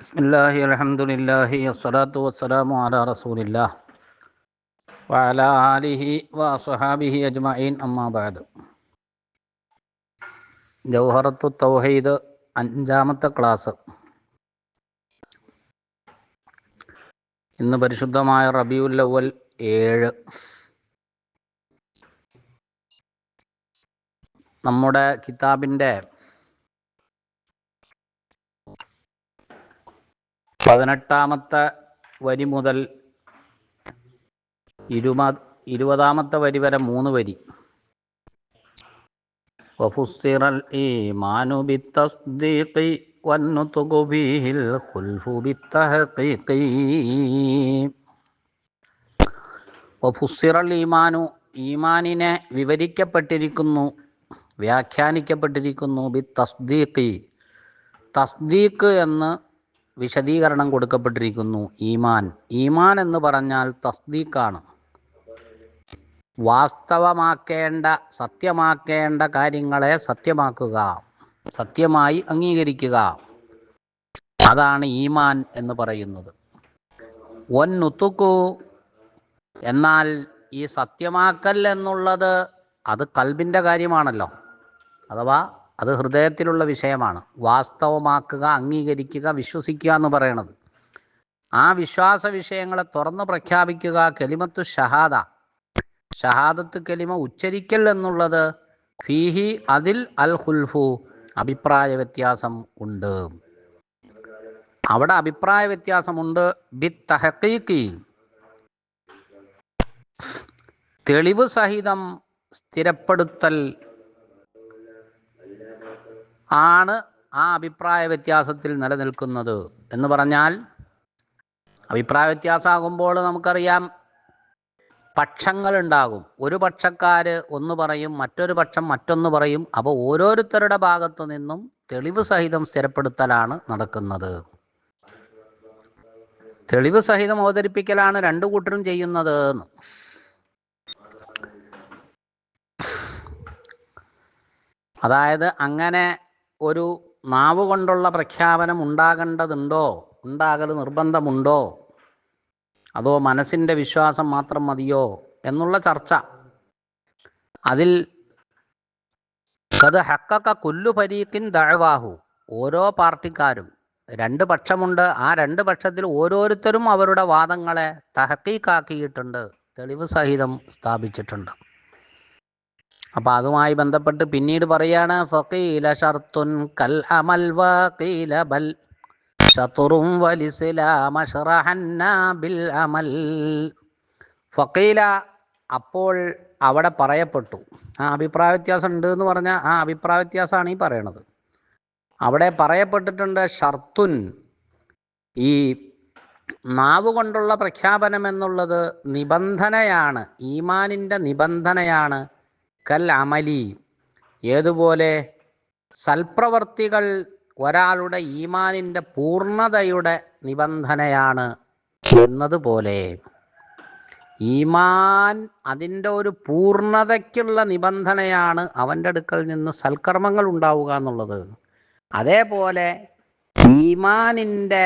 ബിസ്മില്ലാഹി അലഹമുല്ലാഹി അസ്സലാത്തു വസ്സലാമു അല റസൂലില്ലാ വഅല ആലിഹി വഅസ്ഹാബിഹി അജ്മഈൻ അമ്മാ ബാദ് ജൗഹറത്തു തൗഹീദ് അഞ്ചാമത്തെ ക്ലാസ്. ഇന്ന് പരിശുദ്ധമായ റബീഉൽ അവൽ ഏഴ്. നമ്മുടെ കിതാബിന്റെ പതിനെട്ടാമത്തെ വരി മുതൽ ഇരുമ ഇരുപതാമത്തെ വരി വരെ മൂന്ന് വരി وفسر الإيمان بالتصديق والنطق به الخلف بالتحقيق وفسر الإيمان ഈമാനിനെ വിവരിക്കപ്പെട്ടിരിക്കുന്നു വ്യാഖ്യാനിക്കപ്പെട്ടിരിക്കുന്നു ബി തസ്ദീഖി തസ്ദീഖ് എന്ന് വിശദീകരണം കൊടുക്കപ്പെട്ടിരിക്കുന്നു. ഈമാൻ. ഈമാൻ എന്ന് പറഞ്ഞാൽ തസ്ദീഖാണ്. വാസ്തവമാക്കേണ്ട സത്യമാക്കേണ്ട കാര്യങ്ങളെ സത്യമാക്കുക. സത്യമായി അംഗീകരിക്കുക. അതാണ് ഈമാൻ എന്ന് പറയുന്നത്. ഒൻ നുത്തുക്കു എന്നാൽ ഈ സത്യമാക്കൽ എന്നുള്ളത് അത് കൽബിന്റെ കാര്യമാണല്ലോ. അഥവാ അത് ഹൃദയത്തിലുള്ള വിഷയമാണ്. വാസ്തവമാക്കുക അംഗീകരിക്കുക വിശ്വസിക്കുക എന്ന് പറയണത്. ആ വിശ്വാസ വിഷയങ്ങളെ തുറന്നു പ്രഖ്യാപിക്കുക കെലിമത്തു ഷഹാദ. ഷഹാദത്ത് കെലിമ ഉച്ചരിക്കൽ എന്നുള്ളത് ഫീഹി അതിൽ അൽ ഹുൽഫു അഭിപ്രായ വ്യത്യാസം ഉണ്ട്. അവിടെ അഭിപ്രായ വ്യത്യാസമുണ്ട് ബി തഹക്കീക്കി തെളിവ് സഹിതം സ്ഥിരപ്പെടുത്തൽ ആണ് ആ അഭിപ്രായ വ്യത്യാസത്തിൽ നിലനിൽക്കുന്നത്. എന്ന് പറഞ്ഞാൽ അഭിപ്രായ വ്യത്യാസമാകുമ്പോൾ നമുക്കറിയാം പക്ഷങ്ങളുണ്ടാകും ഒരു പക്ഷക്കാര് ഒന്ന് പറയും മറ്റൊരു പക്ഷം മറ്റൊന്ന് പറയും. അപ്പോൾ ഓരോരുത്തരുടെ ഭാഗത്തു നിന്നും തെളിവ് സഹിതം സ്ഥിരപ്പെടുത്തലാണ് നടക്കുന്നത്. തെളിവ് സഹിതം അവതരിപ്പിക്കലാണ് രണ്ടു കൂട്ടരും ചെയ്യുന്നത്. അതായത് അങ്ങനെ ഒരു നാവ് കൊണ്ടുള്ള പ്രഖ്യാപനം ഉണ്ടാകേണ്ടതുണ്ടോ? ഉണ്ടാകൽ നിർബന്ധമുണ്ടോ? അതോ മനസ്സിന്റെ വിശ്വാസം മാത്രം മതിയോ? എന്നുള്ള ചർച്ച. അതിൽ കത് ഹക്കക്ക കുല്ലു പരീക്കിൻ ദഴവാഹു ഓരോ പാർട്ടിക്കാരും രണ്ട് പക്ഷമുണ്ട്. ആ രണ്ട് പക്ഷത്തിൽ ഓരോരുത്തരും അവരുടെ വാദങ്ങളെ തഹക്കീക്കാക്കിയിട്ടുണ്ട് തെളിവ് സഹിതം സ്ഥാപിച്ചിട്ടുണ്ട്. അപ്പൊ അതുമായി ബന്ധപ്പെട്ട് പിന്നീട് പറയാണ് ഫക്കീല ഷർത്തുൻ കൽ അമൽ വക്കീല ബൽ അമൽ. അപ്പോൾ അവിടെ പറയപ്പെട്ടു. ആ അഭിപ്രായ വ്യത്യാസം ഉണ്ട് എന്ന് പറഞ്ഞാൽ ആ അഭിപ്രായ വ്യത്യാസമാണ് ഈ പറയണത്. അവിടെ പറയപ്പെട്ടിട്ടുണ്ട് ഷർത്തുൻ. ഈ നാവ് കൊണ്ടുള്ള പ്രഖ്യാപനം എന്നുള്ളത് നിബന്ധനയാണ് ഈമാനിന്റെ നിബന്ധനയാണ്. കൽ അമലി ഏതുപോലെ സൽപ്രവർത്തികൾ ഒരാളുടെ ഈമാനിന്റെ പൂർണതയുടെ നിബന്ധനയാണ് എന്നതുപോലെ ഈമാൻ അതിന്റെ ഒരു പൂർണതയ്ക്കുള്ള നിബന്ധനയാണ് അവന്റെ അടുക്കൽ നിന്ന് സൽക്കർമ്മങ്ങൾ ഉണ്ടാവുക എന്നുള്ളത്. അതേപോലെ ഈമാനിന്റെ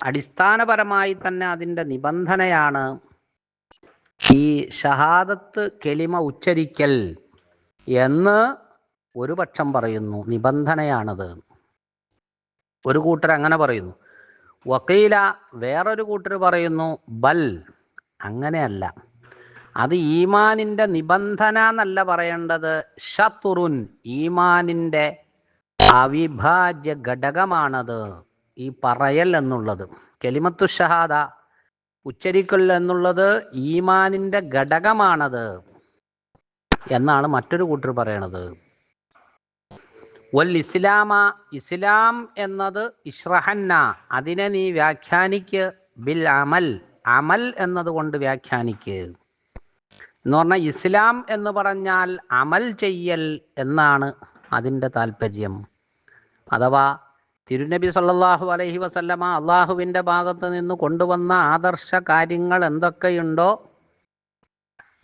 അടിസ്ഥാനപരമായി തന്നെ അതിന്റെ നിബന്ധനയാണ് ഈ ഷഹാദത്ത് കെളിമ ഉച്ചരിക്കൽ എന്ന് ഒരു പക്ഷം പറയുന്നു. നിബന്ധനയാണത്. ഒരു കൂട്ടർ അങ്ങനെ പറയുന്നു. വക്കീല വേറൊരു കൂട്ടർ പറയുന്നു ബൽ അങ്ങനെയല്ല. അത് ഈമാനിന്റെ നിബന്ധന എന്നല്ല പറയേണ്ടത്. ഷത്തുറുൻ ഈമാനിന്റെ അവിഭാജ്യ ഘടകമാണത്. ഈ പറയൽ എന്നുള്ളത്. കെലിമത്തു ഷഹാദ ഉച്ചരിക്കൽ എന്നുള്ളത് ഈമാനിന്റെ ഘടകമാണത് എന്നാണ് മറ്റൊരു കൂട്ടർ പറയണത്. വൽ ഇസ്ലാമ ഇസ്ലാം എന്നത് ഇഷ്റഹന്ന. അതിനെ നീ വ്യാഖ്യാനിക്ക്. ബിൽ അമൽ. അമൽ എന്നതുകൊണ്ട് വ്യാഖ്യാനിക്ക്. എന്ന് പറഞ്ഞാൽ ഇസ്ലാം എന്ന് പറഞ്ഞാൽ അമൽ ചെയ്യൽ എന്നാണ് അതിന്റെ താല്പര്യം. അഥവാ തിരുനബി സല്ലാഹു അലൈഹി വസല്ലമ അള്ളാഹുവിന്റെ ഭാഗത്ത് നിന്ന് കൊണ്ടുവന്ന ആദർശ കാര്യങ്ങൾ എന്തൊക്കെയുണ്ടോ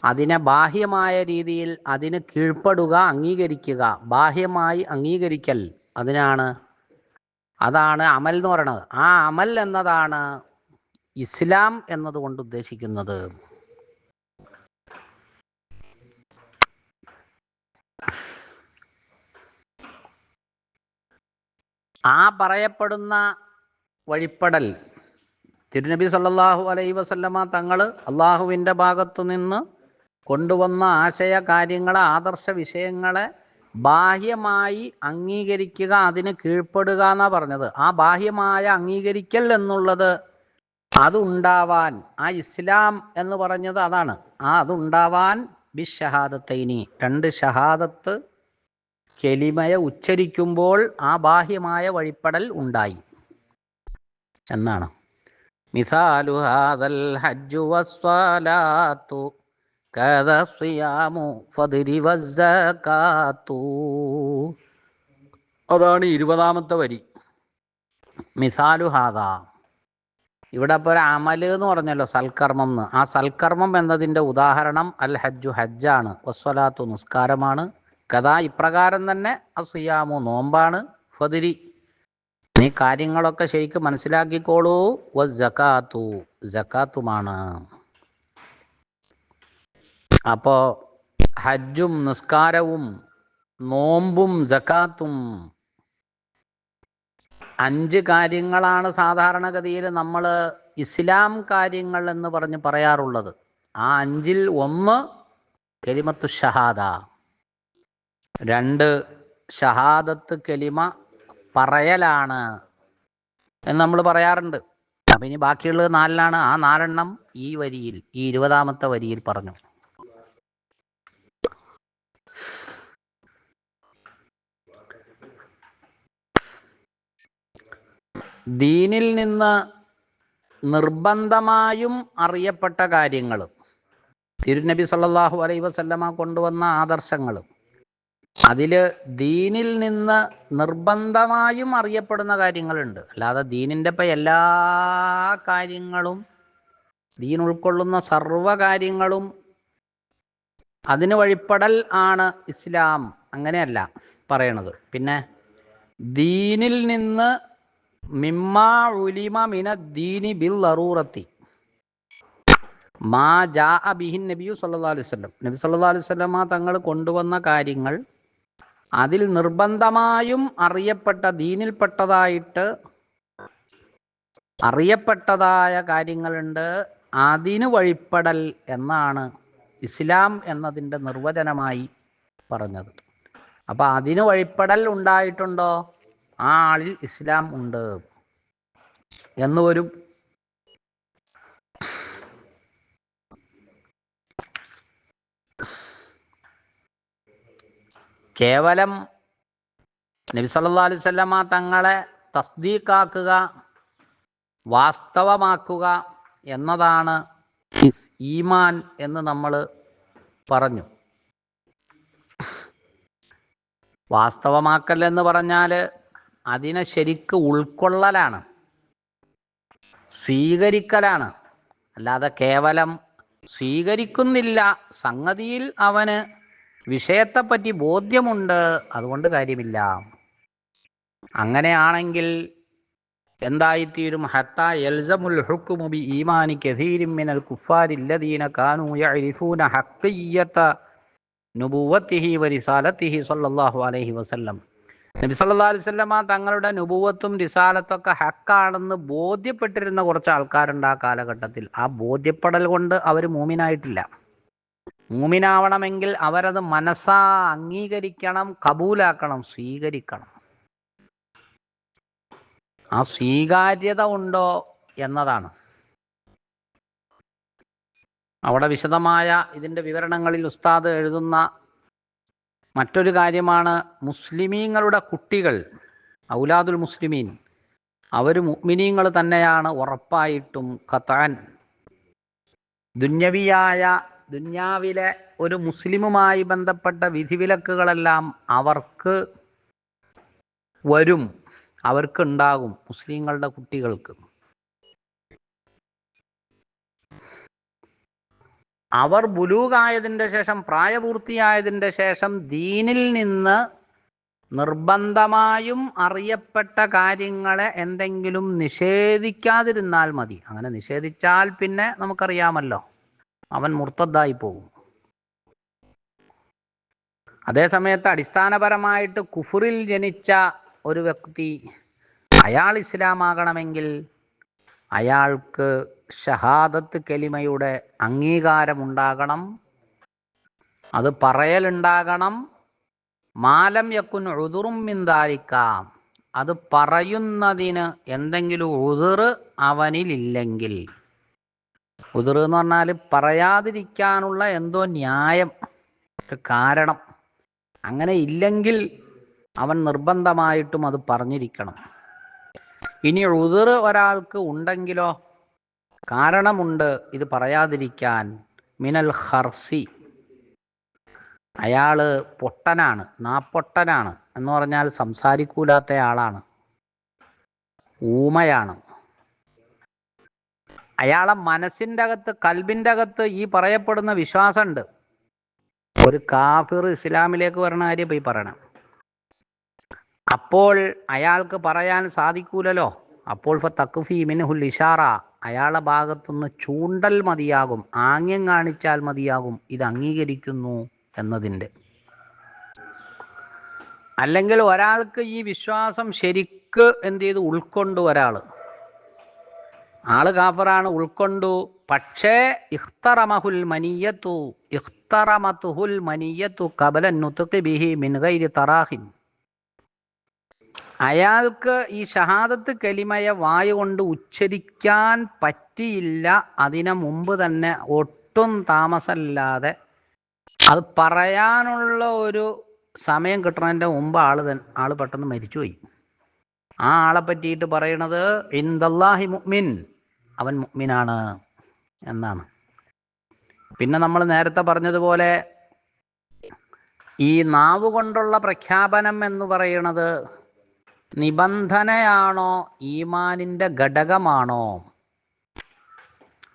അതിനെ ബാഹ്യമായ രീതിയിൽ അതിന് കീഴ്പ്പെടുക അംഗീകരിക്കുക. ബാഹ്യമായി അംഗീകരിക്കൽ അതിനാണ്. അതാണ് അമൽ എന്ന് പറയുന്നത്. ആ അമൽ എന്നതാണ് ഇസ്ലാം എന്നതുകൊണ്ട് ഉദ്ദേശിക്കുന്നത്. ആ പറയപ്പെടുന്ന വഴിപ്പെടൽ. തിരുനബി സല്ലാഹു അലൈ വസല്ലമ തങ്ങൾ അള്ളാഹുവിന്റെ ഭാഗത്തു നിന്ന് കൊണ്ടുവന്ന ആശയ കാര്യങ്ങളെ ആദർശ വിഷയങ്ങളെ ബാഹ്യമായി അംഗീകരിക്കുക അതിന് കീഴ്പ്പെടുക എന്നാ പറഞ്ഞത്. ആ ബാഹ്യമായ അംഗീകരിക്കൽ എന്നുള്ളത് അതുണ്ടാവാൻ ആ ഇസ്ലാം എന്ന് പറഞ്ഞത് അതാണ്. ആ അതുണ്ടാവാൻ ബിഷഹാദത്തൈനി രണ്ട് ഷഹാദത്ത് കെലിമയെ ഉച്ചരിക്കുമ്പോൾ ആ ബാഹ്യമായ വഴിപ്പെടൽ ഉണ്ടായി. എന്നാണ്. മിസാലു ഹാദൽ ഹജ്ജു വസ്സലാത്തു വസ്സകാത്തു. അതാണ് ഇരുപതാമത്തെ വരി. മിസാലു ഹാദ. ഇവിടെ ഇപ്പോൾ ഒരു അമൽ എന്ന് പറഞ്ഞല്ലോ സൽക്കർമ്മം എന്ന്. ആ സൽക്കർമ്മം എന്നതിന്റെ ഉദാഹരണം അൽ ഹജ്ജു ഹജ്ജാണ്. വസ്വലാത്തു നിസ്കാരമാണ്. കഥ ഇപ്രകാരം തന്നെ അസിയാമു നോമ്പാണ് ഫതിരി. നീ കാര്യങ്ങളൊക്കെ ശരിക്ക് മനസ്സിലാക്കിക്കോളൂ. വ ജക്കാത്തു ജക്കാത്തുമാണ് അപ്പോ ഹജ്ജും നിസ്കാരവും നോമ്പും ജക്കാത്തും അഞ്ച് കാര്യങ്ങളാണ് സാധാരണഗതിയിൽ നമ്മൾ ഇസ്ലാം കാര്യങ്ങൾ എന്ന് പറഞ്ഞ് പറയാറുള്ളത്. ആ അഞ്ചിൽ ഒന്ന് കെലിമത്തു ഷഹാദ രണ്ട് ഷഹാദത്ത് കലിമ പറയലാണ് എന്ന് നമ്മൾ പറയാറുണ്ട്. അപ്പം ഇനി ബാക്കിയുള്ളത് നാലിലാണ്. ആ നാലെണ്ണം ഈ വരിയിൽ ഈ ഇരുപതാമത്തെ വരിയിൽ പറഞ്ഞു. ദീനിൽ നിന്ന് നിർബന്ധമായും അറിയപ്പെട്ട കാര്യങ്ങളും തിരുനബി സല്ലാഹു അലൈഹി വസല്ലമ കൊണ്ടുവന്ന ആദർശങ്ങൾ അതിൽ ദീനിൽ നിന്ന് നിർബന്ധമായും അറിയപ്പെടുന്ന കാര്യങ്ങളുണ്ട്. അല്ലാതെ ദീനിന്റെ ഇപ്പം എല്ലാ കാര്യങ്ങളും ദീൻ ഉൾക്കൊള്ളുന്ന സർവ കാര്യങ്ങളും അതിന് വഴിപ്പെടൽ ആണ് ഇസ്ലാം. അങ്ങനെയല്ല പറയണത്. പിന്നെ ദീനിൽ നിന്ന് മിമ്മ ഉലിമ മിന ദീനി ബിൽ അറൂറത്തി മാ ജാ ബിഹിൻ നബിയു സല്ലാ അലൈഹി വസല്ലം. നബി സല്ലാ അലൈഹി വസല്ലമ തങ്ങൾ കൊണ്ടുവന്ന കാര്യങ്ങൾ അതിൽ നിർബന്ധമായും അറിയപ്പെട്ട ദീനിൽപ്പെട്ടതായിട്ട് അറിയപ്പെട്ടതായ കാര്യങ്ങളുണ്ട്. അതിന് വഴിപ്പെടൽ എന്നാണ് ഇസ്ലാം എന്നതിന്റെ നിർവചനമായി പറഞ്ഞത്. അപ്പം അതിന് വഴിപ്പെടൽ ഉണ്ടായിട്ടുണ്ടോ? ആ ആളിൽ ഇസ്ലാം ഉണ്ട്. എന്ന് കേവലം നബി സല്ലല്ലാഹു അലൈഹി വസല്ലമ തങ്ങളെ തസ്ദീഖാക്കുക വാസ്തവമാക്കുക എന്നതാണ് ഈമാൻ എന്ന് നമ്മൾ പറഞ്ഞു. വാസ്തവമാക്കൽ എന്ന് പറഞ്ഞാൽ അതിനെ ശരിക്ക് ഉൾക്കൊള്ളലാണ് സ്വീകരിക്കലാണ്. അല്ലാതെ കേവലം സ്വീകരിക്കുന്നില്ല സംഗതിയിൽ അവന് വിഷയത്തെപ്പറ്റി ബോധ്യമുണ്ട് അതുകൊണ്ട് കാര്യമില്ല. അങ്ങനെയാണെങ്കിൽ എന്തായിത്തീരും? ഹത്ത എൽസമുൽ ഹുക്കുമുബി ഈമാനി കസീരിൻ മിനൽ കുഫാരി അല്ലദീന കാനൂ യഅരിഫൂന ഹഖിയ്യത നുബുവത്തിഹി വരിസാലത്തിഹി സ്വല്ലല്ലാഹു അലൈഹി വസല്ലം. നബി സല്ലാ അലൈഹി വസല്ലമ തങ്ങളുടെ നുബുവത്തും റിസാലത്തൊക്കെ ഹക്കാണെന്ന് ബോധ്യപ്പെട്ടിരുന്ന കുറച്ച് ആൾക്കാരുണ്ട് ആ കാലഘട്ടത്തിൽ. ആ ബോധ്യപ്പെടൽ കൊണ്ട് അവർ മൂമിനായിട്ടില്ല. മൂമിനാവണമെങ്കിൽ അവരത് മനസ്സാ അംഗീകരിക്കണം കബൂലാക്കണം സ്വീകരിക്കണം. ആ സ്വീകാര്യത ഉണ്ടോ എന്നതാണ്. അവിടെ വിശദമായ ഇതിന്റെ വിവരണങ്ങളിൽ ഉസ്താദ് എഴുതുന്ന മറ്റൊരു കാര്യമാണ് മുസ്ലിമീങ്ങളുടെ കുട്ടികൾ ഔലാദുൽ മുസ്ലിമീൻ അവർ മുഗ്മിനീങ്ങൾ തന്നെയാണ് ഉറപ്പായിട്ടും ഖത്താൻ. ദുന്യവിയായ ദുന്യാവിലെ ഒരു മുസ്ലിമുമായി ബന്ധപ്പെട്ട വിധിവിലക്കുകളെല്ലാം അവർക്ക് വരും അവർക്കുണ്ടാകും മുസ്ലിങ്ങളുടെ കുട്ടികൾക്ക്. അവർ ബുലൂകായതിന്റെ ശേഷം പ്രായപൂർത്തിയായതിന്റെ ശേഷം ദീനിൽ നിന്ന് നിർബന്ധമായും അറിയപ്പെട്ട കാര്യങ്ങളെ എന്തെങ്കിലും നിഷേധിക്കാതിരുന്നാൽ മതി. അങ്ങനെ നിഷേധിച്ചാൽ പിന്നെ നമുക്കറിയാമല്ലോ. അവൻ മുർത്തദ്ദായി പോകും. അതേസമയത്ത് അടിസ്ഥാനപരമായിട്ട് കുഫറിൽ ജനിച്ച ഒരു വ്യക്തി അയാൾ ഇസ്ലാമാകണമെങ്കിൽ അയാൾക്ക് ഷഹാദത്ത് കെലിമയുടെ അംഗീകാരമുണ്ടാകണം. അത് പറയലുണ്ടാകണം. മാലം യക്കുൻ ഉതുറും മിന്താരിക്കാം അത് പറയുന്നതിന് എന്തെങ്കിലും ഉതിർ അവനിലില്ലെങ്കിൽ. ഉതിർ എന്ന് പറഞ്ഞാൽ പറയാതിരിക്കാനുള്ള എന്തോ ന്യായം ഒരു കാരണം. അങ്ങനെ ഇല്ലെങ്കിൽ അവൻ നിർബന്ധമായിട്ടും അത് പറഞ്ഞിരിക്കണം. ഇനി ഉതിർ ഒരാൾക്ക് ഉണ്ടെങ്കിലോ? കാരണമുണ്ട് ഇത് പറയാതിരിക്കാൻ. മിനൽ ഹർസി അയാൾ പൊട്ടനാണ് നാപ്പൊട്ടനാണ് എന്ന് പറഞ്ഞാൽ സംസാരിക്കൂലാത്ത ആളാണ്. ഊമയാണ്. അയാളെ മനസ്സിന്റെ അകത്ത് കൽബിന്റെ അകത്ത് ഈ പറയപ്പെടുന്ന വിശ്വാസമുണ്ട്. ഒരു കാഫിർ ഇസ്ലാമിലേക്ക് വരണ കാര്യം പോയി പറയണം. അപ്പോൾ അയാൾക്ക് പറയാൻ സാധിക്കൂലല്ലോ. അപ്പോൾ തക്കുഫി മിൻഹുൽ ഇഷാറ അയാളെ ഭാഗത്തുനിന്ന് ചൂണ്ടൽ മതിയാകും ആംഗ്യം കാണിച്ചാൽ മതിയാകും ഇത് അംഗീകരിക്കുന്നു എന്നതിന്റെ. അല്ലെങ്കിൽ ഒരാൾക്ക് ഈ വിശ്വാസം ശരിക്ക് എന്ത് ചെയ്തു? ഉൾക്കൊണ്ടു ഒരാൾ ആൾ കാഫറാണ് ഉൾക്കൊണ്ടു. പക്ഷേ ഇഖ്തറമഹുൽ മനിയത്തു ഇഖ്തറമത്തുഹുൽ മനിയത്തു കബല നുതുഖി ബിഹി മിൻ ഗൈരി തറാഹിൻ. അയാൾക്ക് ഈ ഷഹാദത്ത് കലിമയ വായു കൊണ്ട് ഉച്ചരിക്കാൻ പറ്റിയില്ല. അതിനു മുമ്പ് തന്നെ ഒട്ടും താമസമില്ലാതെ അത് പറയാനുള്ള ഒരു സമയം കിട്ടുന്നതിന്റെ മുമ്പ് ആൾ തൻ ആൾ പെട്ടെന്ന് മരിച്ചുപോയി. ആ ആളെ പറ്റിയിട്ട് പറയണത് ഇന്ദല്ലാഹി മുഅ്മിൻ. അവൻ മുഗ്മിനാണ് എന്നാണ്. പിന്നെ നമ്മൾ നേരത്തെ പറഞ്ഞതുപോലെ ഈ നാവ് കൊണ്ടുള്ള പ്രഖ്യാപനം എന്ന് പറയുന്നത് നിബന്ധനയാണോ ഈമാനിന്റെ ഘടകമാണോ?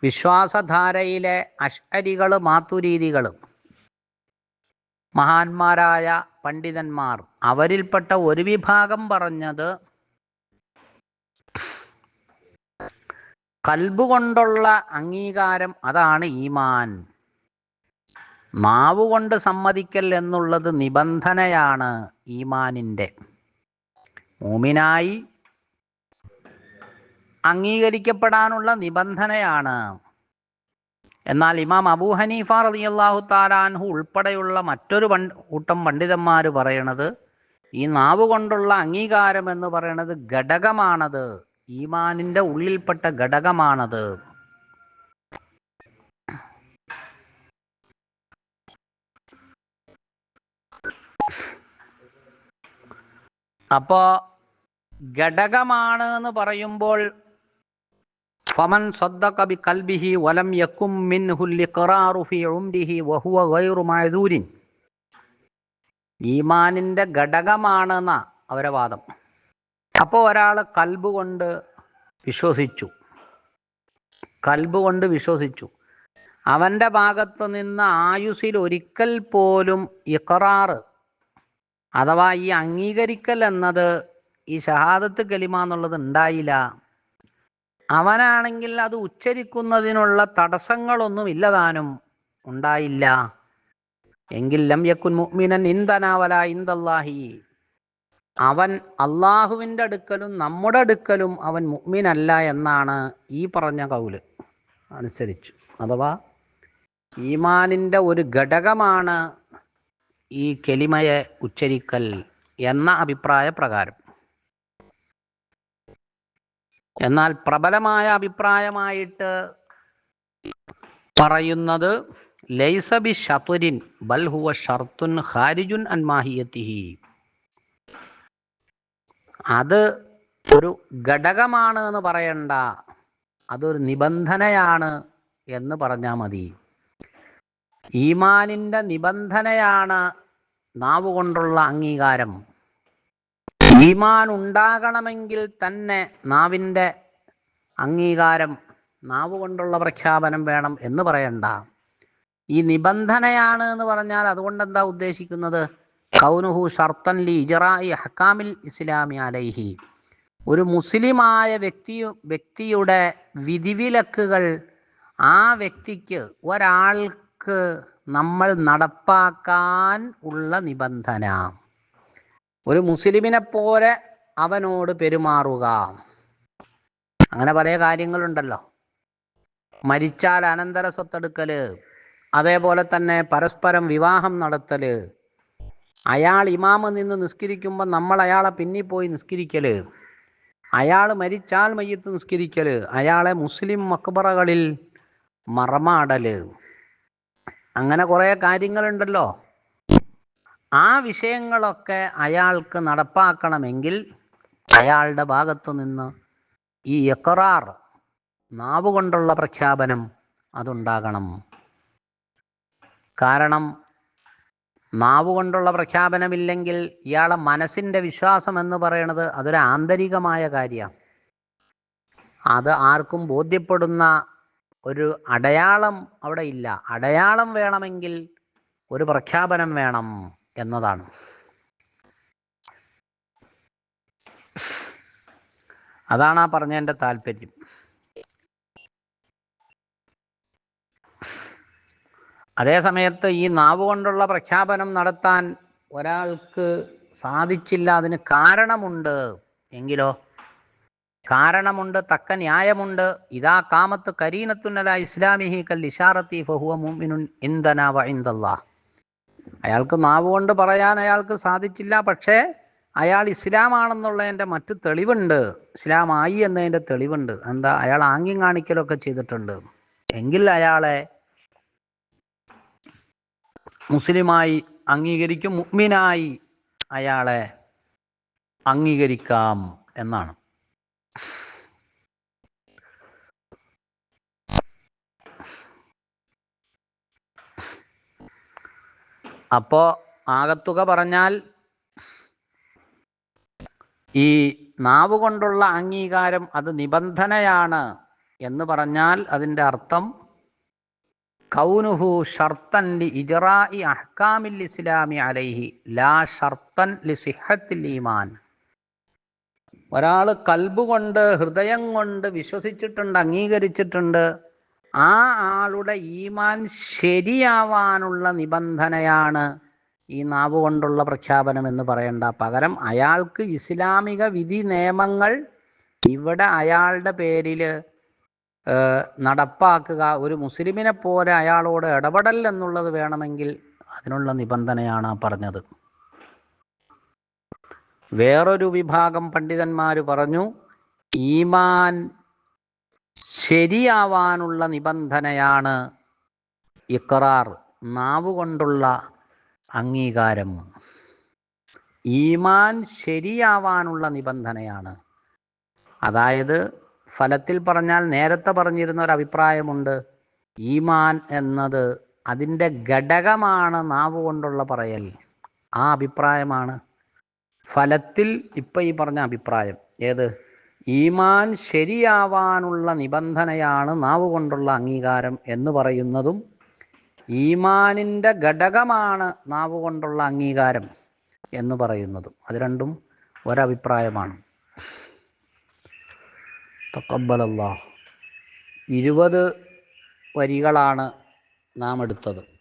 വിശ്വാസധാരയിലെ അഷ്കരികൾ മാത്തുരീതികൾ മഹാന്മാരായ പണ്ഡിതന്മാർ അവരിൽപ്പെട്ട ഒരു വിഭാഗം പറഞ്ഞത് കൽബ് കൊണ്ടുള്ള അംഗീകാരം അതാണ് ഈമാൻ. നാവ് കൊണ്ട് സമ്മതിക്കൽ എന്നുള്ളത് നിബന്ധനയാണ് ഈമാനിന്റെ. മൂമിനായി അംഗീകരിക്കപ്പെടാനുള്ള നിബന്ധനയാണ്. എന്നാൽ ഇമാം അബൂ ഹനീഫ റളിയല്ലാഹു താലാൻഹു ഉൾപ്പെടെയുള്ള മറ്റൊരു കൂട്ടം പണ്ഡിതന്മാർ പറയണത് ഈ നാവ് കൊണ്ടുള്ള അംഗീകാരം എന്ന് പറയണത് ഘടകമാണത്. ഈമാനിന്റെ ഉള്ളിൽപ്പെട്ട ഘടകമാണത്. അപ്പോ ഘടകമാണ് എന്ന് പറയുമ്പോൾ ഫമൻ സ്വദ്ദഖബി കൽബിഹി വലം യക്കും മിൻഹുല്ലി ഖറാറുഫി ഉംരിഹി വഹുവ ഗൈറു മഅദൂരിൻ. ഈമാനിന്റെ ഘടകമാണെന്നാ അവരെ വാദം. അപ്പോൾ ഒരാൾ കൽബ് കൊണ്ട് വിശ്വസിച്ചു. കൽബ് കൊണ്ട് വിശ്വസിച്ചു. അവന്റെ ഭാഗത്ത് നിന്ന് ആയുസിൽ ഒരിക്കൽ പോലും ഇക്കറാറ് അഥവാ ഈ അംഗീകരിക്കൽ എന്നത് ഈ ഷഹാദത്ത് കലിമ എന്നുള്ളത് ഉണ്ടായില്ല. അവനാണെങ്കിൽ അത് ഉച്ചരിക്കുന്നതിനുള്ള തടസ്സങ്ങളൊന്നും ഇല്ലതാനും ഉണ്ടായില്ല. എങ്കിൽ ലം യക്കുൻ മുഅ്മിനൻ ഇന്ദനാവല ഇന്ദല്ലാഹി അവൻ അള്ളാഹുവിന്റെ അടുക്കലും നമ്മുടെ അടുക്കലും അവൻ മുഗ്മിനല്ല എന്നാണ് ഈ പറഞ്ഞ കൗൽ അനുസരിച്ചു. അഥവാ ഈമാനിന്റെ ഒരു ഘടകമാണ് ഈ കെലിമയെ ഉച്ചരിക്കൽ എന്ന അഭിപ്രായ പ്രകാരം. എന്നാൽ പ്രബലമായ അഭിപ്രായമായിട്ട് പറയുന്നത് ലൈസബി ഷതുരിൻ ബൽഹുവ ഷർത്തുൻ ഖാരിജുൻ അൻ മാഹിയത്തിഹി. അത് ഒരു ഘടകമാണ് എന്ന് പറയണ്ട. അതൊരു നിബന്ധനയാണ് എന്ന് പറഞ്ഞാൽ മതി. ഈമാനിന്റെ നിബന്ധനയാണ് നാവ് കൊണ്ടുള്ള അംഗീകാരം. ഈമാൻ ഉണ്ടാകണമെങ്കിൽ തന്നെ നാവിന്റെ അംഗീകാരം നാവ് കൊണ്ടുള്ള പ്രഖ്യാപനം വേണം എന്ന് പറയണ്ട. ഈ നിബന്ധനയാണ് എന്ന് പറഞ്ഞാൽ അതുകൊണ്ട് എന്താ ഉദ്ദേശിക്കുന്നത്? കൗനുഹു ഷർത്തൻ ലി ഇജറായി ഹക്കാമിൽ ഇസ്ലാമി അലൈഹി. ഒരു മുസ്ലിമായ വ്യക്തി വ്യക്തിയുടെ വിധിവിലക്കുകൾ ആ വ്യക്തിക്ക് ഒരാൾക്ക് നമ്മൾ നടപ്പാക്കാൻ ഉള്ള നിബന്ധന. ഒരു മുസ്ലിമിനെ പോലെ അവനോട് പെരുമാറുക. അങ്ങനെ പല കാര്യങ്ങളുണ്ടല്ലോ. മരിച്ചാൽ അനന്തര സ്വത്തെടുക്കൽ അതേപോലെ തന്നെ പരസ്പരം വിവാഹം നടത്തൽ അയാൾ ഇമാമ നിന്ന് നിസ്കരിക്കുമ്പോൾ നമ്മൾ അയാളെ പിന്നിൽ പോയി നിസ്കരിക്കൽ അയാൾ മരിച്ചാൽ മയ്യത്ത് നിസ്കരിക്കൽ അയാളെ മുസ്ലിം മക്ബറകളിൽ മറമാടൽ അങ്ങനെ കുറേ കാര്യങ്ങളുണ്ടല്ലോ. ആ വിഷയങ്ങളൊക്കെ അയാൾക്ക് നടപ്പാക്കണമെങ്കിൽ അയാളുടെ ഭാഗത്തു നിന്ന് ഈ എക്കറാർ നാവുകൊണ്ടുള്ള പ്രഖ്യാപനം അതുണ്ടാകണം. കാരണം നാവ് കൊണ്ടുള്ള പ്രഖ്യാപനമില്ലെങ്കിൽ ഇയാളെ മനസ്സിന്റെ വിശ്വാസം എന്ന് പറയുന്നത് അതൊരു ആന്തരികമായ കാര്യമാണ്. അത് ആർക്കും ബോധ്യപ്പെടുന്ന ഒരു അടയാളം അവിടെ ഇല്ല. അടയാളം വേണമെങ്കിൽ ഒരു പ്രഖ്യാപനം വേണം എന്നതാണ്. അതാണ് ആ പറഞ്ഞതിന്റെ താല്പര്യം. അതേ സമയത്ത് ഈ നാവ് കൊണ്ടുള്ള പ്രഖ്യാപനം നടത്താൻ ഒരാൾക്ക് സാധിച്ചില്ല. അതിന് കാരണമുണ്ട്. എങ്കിലോ? കാരണമുണ്ട് തക്ക ന്യായമുണ്ട്. ഇതാ കാമത്ത് കരീനത്തുന്നല ഇസ്ലാമിഹി കൽ ഇഷാറത്തി ഫഹുവ മുമിനുൻ ഇൻദന വ ഇൻദല്ലാഹ് അയാൾക്ക് നാവ് കൊണ്ട് പറയാൻ അയാൾക്ക് സാധിച്ചില്ല. പക്ഷേ അയാൾ ഇസ്ലാമാണെന്നുള്ളതിന്റെ മറ്റ് തെളിവുണ്ട്. ഇസ്ലാമായി എന്നതിന്റെ തെളിവുണ്ട്. എന്താ? അയാൾ ആംഗ്യം കാണിക്കലൊക്കെ ചെയ്തിട്ടുണ്ട്. എങ്കിൽ അയാളെ മുസ്ലിമായി അംഗീകരിക്കും മുഗ്മിനായി അയാളെ അംഗീകരിക്കാം എന്നാണ്. അപ്പോ ആകത്തുക പറഞ്ഞാൽ ഈ നാവ് കൊണ്ടുള്ള അംഗീകാരം അത് നിബന്ധനയാണ് എന്ന് പറഞ്ഞാൽ അതിന്റെ അർത്ഥം കൗനുഹു ഷർത്തൻ ലി ഇജറായി അഹ്കാമിൽ ഇസ്ലാമി അലൈഹി ലാ ഷർത്തൻ ലി സിഹത്തിൽ ഈമാൻ. ഒരാൾ കൽബ് കൊണ്ട് ഹൃദയം കൊണ്ട് വിശ്വസിച്ചിട്ടുണ്ട് അംഗീകരിച്ചിട്ടുണ്ട് ആ ആളുടെ ഈമാൻ ശരിയാവാനുള്ള നിബന്ധനയാണ് ഈ നാവ് കൊണ്ടുള്ള പ്രഖ്യാപനം എന്ന് പറയണ്ട. പകരം അയാൾക്ക് ഇസ്ലാമിക വിധി നിയമങ്ങൾ ഇവിടെ അയാളുടെ പേരിൽ നടപ്പാക്കുക. ഒരു മുസ്ലിമിനെ പോലെ അയാളോട് ഇടപെടൽ എന്നുള്ളത് വേണമെങ്കിൽ അതിനുള്ള നിബന്ധനയാണ് പറഞ്ഞത്. വേറൊരു വിഭാഗം പണ്ഡിതന്മാർ പറഞ്ഞു ഈമാൻ ശരിയാവാനുള്ള നിബന്ധനയാണ് ഇക്കറാർ നാവുകൊണ്ടുള്ള അംഗീകാരം. ഈമാൻ ശരിയാവാനുള്ള നിബന്ധനയാണ്. അതായത് ഫലത്തിൽ പറഞ്ഞാൽ നേരത്തെ പറഞ്ഞിരുന്ന ഒരു അഭിപ്രായമുണ്ട്. ഈമാൻ എന്നത് അതിന്റെ ഘടകമാണ് നാവ് കൊണ്ടുള്ള പറയൽ. ആ അഭിപ്രായമാണ്. ഫലത്തിൽ ഇപ്പം ഈ പറഞ്ഞ അഭിപ്രായം. ഏത്? ഈമാൻ ശരിയാവാനുള്ള നിബന്ധനയാണ് നാവ് കൊണ്ടുള്ള അംഗീകാരം എന്ന് പറയുന്നതും ഈമാനിന്റെ ഘടകമാണ് നാവ് കൊണ്ടുള്ള അംഗീകാരം എന്ന് പറയുന്നതും. അത് രണ്ടും ഒരഭിപ്രായമാണ്. തക്കബലല്ലാ ഇരുപത് വരികളാണ് നാം എടുത്തത്